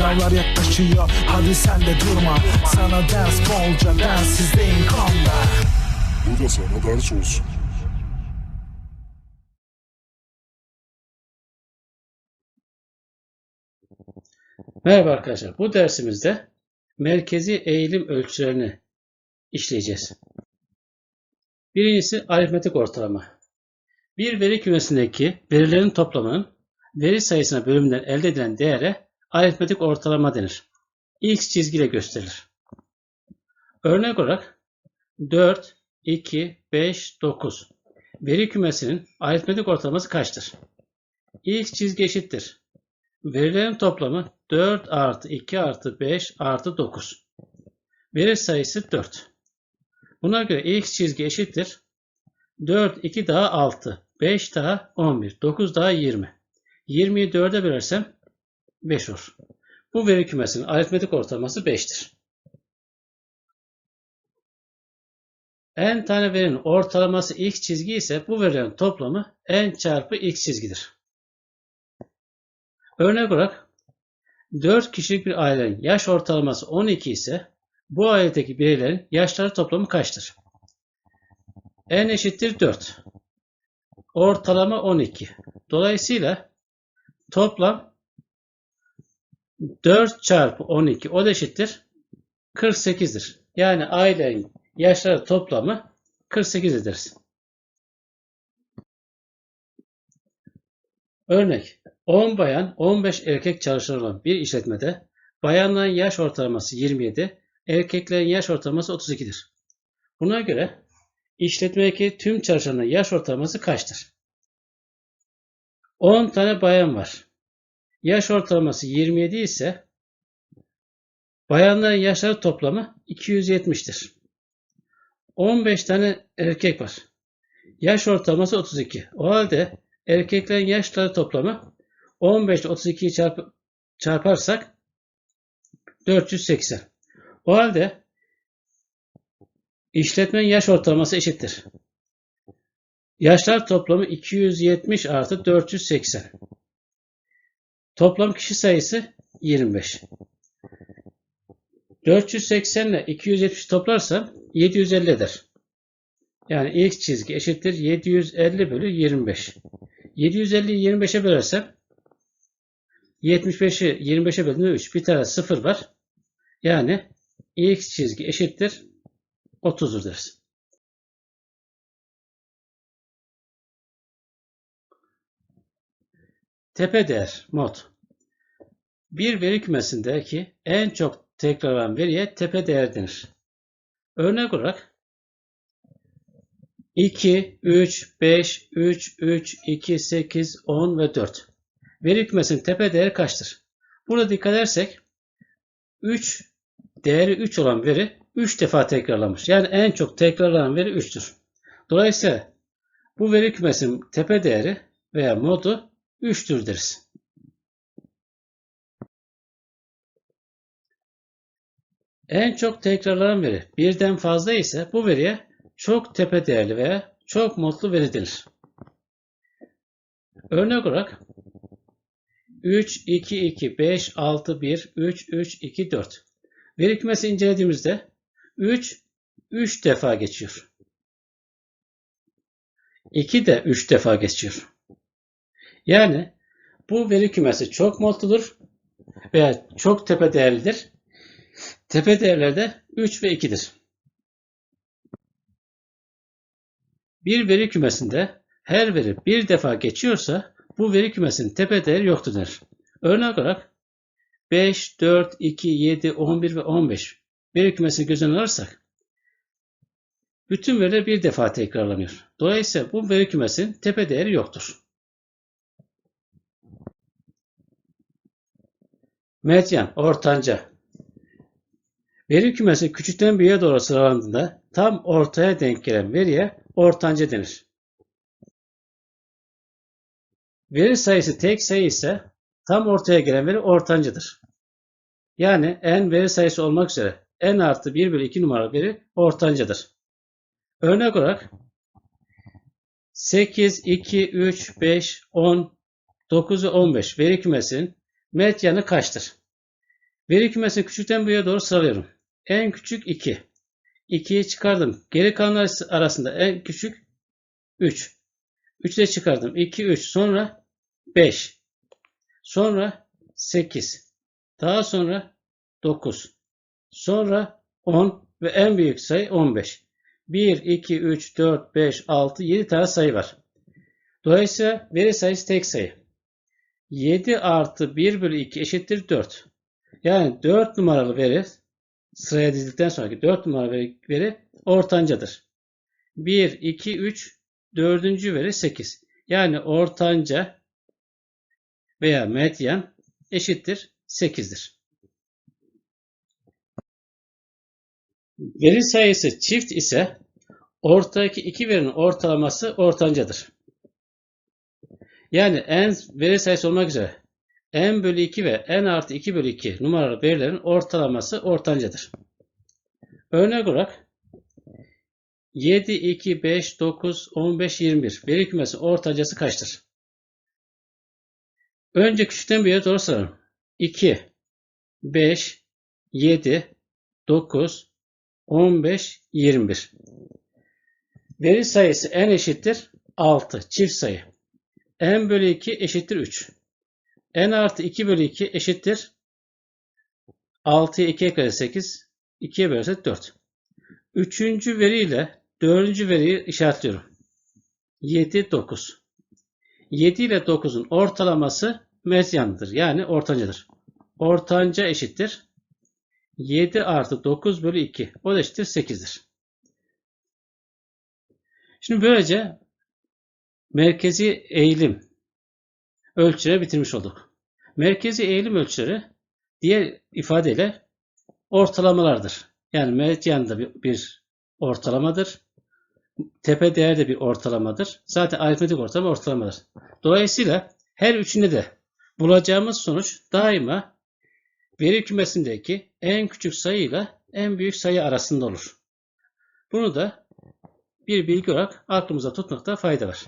Sınavlar yaklaşıyor hadi sen de durma Sana ders bolca densizdeyim konda Bu da sana ders olsun. Merhaba arkadaşlar. Bu dersimizde merkezi eğilim ölçülerini işleyeceğiz. Birincisi aritmetik ortalama. Bir veri kümesindeki verilerin toplamının veri sayısına bölümünden elde edilen değere aritmetik ortalama denir. X çizgiyle gösterilir. Örnek olarak 4, 2, 5, 9 veri kümesinin aritmetik ortalaması kaçtır? X çizgi eşittir. Verilerin toplamı 4 artı 2 artı 5 artı 9. Veri sayısı 4. Buna göre x çizgi eşittir. 4, 2 daha 6, 5 daha 11, 9 daha 20. 20'yi 4'e bölersem 5 olur. Bu veri kümesinin aritmetik ortalaması 5'tir. n tane verinin ortalaması x çizgi ise bu verilerin toplamı n çarpı x çizgidir. Örnek olarak 4 kişilik bir ailenin yaş ortalaması 12 ise bu ailedeki bireylerin yaşları toplamı kaçtır? n eşittir 4. Ortalama 12. Dolayısıyla toplam 4 çarpı 12 o da eşittir 48'dir. Yani ailenin yaşları toplamı 48 ederiz. Örnek 10 bayan 15 erkek çalışan olan bir işletmede bayanların yaş ortalaması 27, erkeklerin yaş ortalaması 32'dir. Buna göre işletmedeki tüm çalışanların yaş ortalaması kaçtır? 10 tane bayan var. Yaş ortalaması 27 ise bayanların yaşları toplamı 270'tir. 15 tane erkek var. Yaş ortalaması 32. O halde erkeklerin yaşları toplamı 15 ile 32'yi çarp çarparsak 480. O halde işletmenin yaş ortalaması eşittir. Yaşlar toplamı 270 artı 480. Toplam kişi sayısı 25. 480 ile 270 toplarsam 750 eder. Yani x çizgi eşittir 750 bölü 25. 750'yi 25'e bölersem 75'i 25'e böldüğümde 3. Bir tane 0 var. Yani x çizgi eşittir 30'dur deriz. Tepe değer mod. Bir veri kümesindeki en çok tekrarlanan veriye tepe değer denir. Örnek olarak 2, 3, 5, 3, 3, 2, 8, 10 ve 4. Veri kümesinin tepe değeri kaçtır? Burada dikkat edersek 3 değeri 3 olan veri 3 defa tekrarlamış. Yani en çok tekrarlanan veri 3'tür. Dolayısıyla bu veri kümesinin tepe değeri veya modu 3'tür deriz. En çok tekrarlanan veri birden fazla ise bu veriye çok tepe değerli veya çok modlu veri denir. Örnek olarak 3, 2, 2, 5, 6, 1, 3, 3, 2, 4. Veri kümesi incelediğimizde 3, 3 defa geçiyor. 2 de 3 defa geçiyor. Yani bu veri kümesi çok modludur veya çok tepe değerlidir. Tepe değerlerde 3 ve 2'dir. Bir veri kümesinde her veri bir defa geçiyorsa bu veri kümesinin tepe değeri yoktur denir. Örnek olarak 5, 4, 2, 7, 11 ve 15 veri kümesini göz önüne alırsak bütün veriler bir defa tekrarlanıyor. Dolayısıyla bu veri kümesinin tepe değeri yoktur. Medyan, ortanca. Veri kümesi küçükten büyüğe doğru sıralandığında tam ortaya denk gelen veriye ortanca denir. Veri sayısı tek sayı ise tam ortaya gelen veri ortancıdır. Yani n veri sayısı olmak üzere n artı 1 bölü 2 numaralı veri ortancadır. Örnek olarak 8, 2, 3, 5, 10, 9 ve 15 veri kümesinin medyanı kaçtır? Veri kümesini küçükten büyüğe doğru sıralıyorum. En küçük 2. 2'yi çıkardım. Geri kalanlar arasında en küçük 3. 3'ü de çıkardım. 2, 3. Sonra 5. Sonra 8. Daha sonra 9. Sonra 10 ve en büyük sayı 15. 1, 2, 3, 4, 5, 6, 7 tane sayı var. Dolayısıyla veri sayısı tek sayı. 7 artı 1 bölü 2 eşittir 4. Yani 4 numaralı veri sıraya dizildikten sonraki 4 numaralı veri, ortancadır. 1, 2, 3, 4. veri 8. Yani ortanca veya medyan eşittir 8'dir. Veri sayısı çift ise ortadaki iki verinin ortalaması ortancadır. Yani n veri sayısı olmak üzere n bölü 2 ve n artı 2 bölü 2 numaralı verilerin ortalaması ortancadır. Örnek olarak 7, 2, 5, 9, 15, 21 veri kümesi ortancası kaçtır? Önce küçükten büyüğe doğru sıralım. 2, 5, 7, 9, 15, 21. Veri sayısı n eşittir 6 çift sayı. n bölü 2 eşittir 3. n artı 2 bölü 2 eşittir 6'ya 2'ye kadar 8, 2'ye bölersek 4. Üçüncü veri ile dördüncü veriyi işaretliyorum. 7, 9. 7 ile 9'un ortalaması medyandır. Yani ortancadır. Ortanca eşittir 7 artı 9 bölü 2. O da eşittir 8'dir. Şimdi böylece merkezi eğilim ölçüleri bitirmiş olduk. Merkezi eğilim ölçüleri diğer ifadeyle ortalamalardır. Yani medyan da bir, bir ortalamadır. Tepe değer de bir ortalamadır. Zaten aritmetik ortalama ortalamadır. Dolayısıyla her üçünde de bulacağımız sonuç daima veri kümesindeki en küçük sayıyla en büyük sayı arasında olur. Bunu da bir bilgi olarak aklımıza tutmakta fayda var.